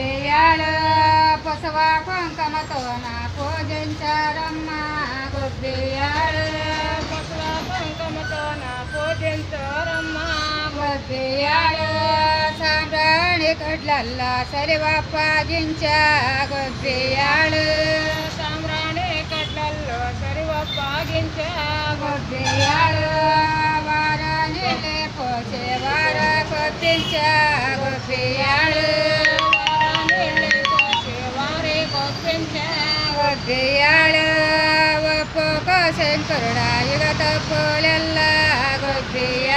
గొబ్బియాడు పొసవా కొంకమతో నా పూజించారమ్మా. గొబ్బియాడు పొసవా కొంకమతో నా పూజించారమ్మా. గొబ్బియాడు సాంబ్రాణి కడ్లల్లా సరివప్పాజించా గొబ్బియాడు సాంబ్రాణి కట్లల్లో సరివప్పాగించా గొబ్బియాడు వారాన్ని పోసే వారా కొట్టించా గొబ్బియాడు ಒಪ್ಪಿಯಾಳ ಒಪ್ಪೋಕ ಶಂಕರುಡ ಈಗ ತಪ್ಪೋಲೆಲ್ಲ ಗೊಬ್ಬಿಯ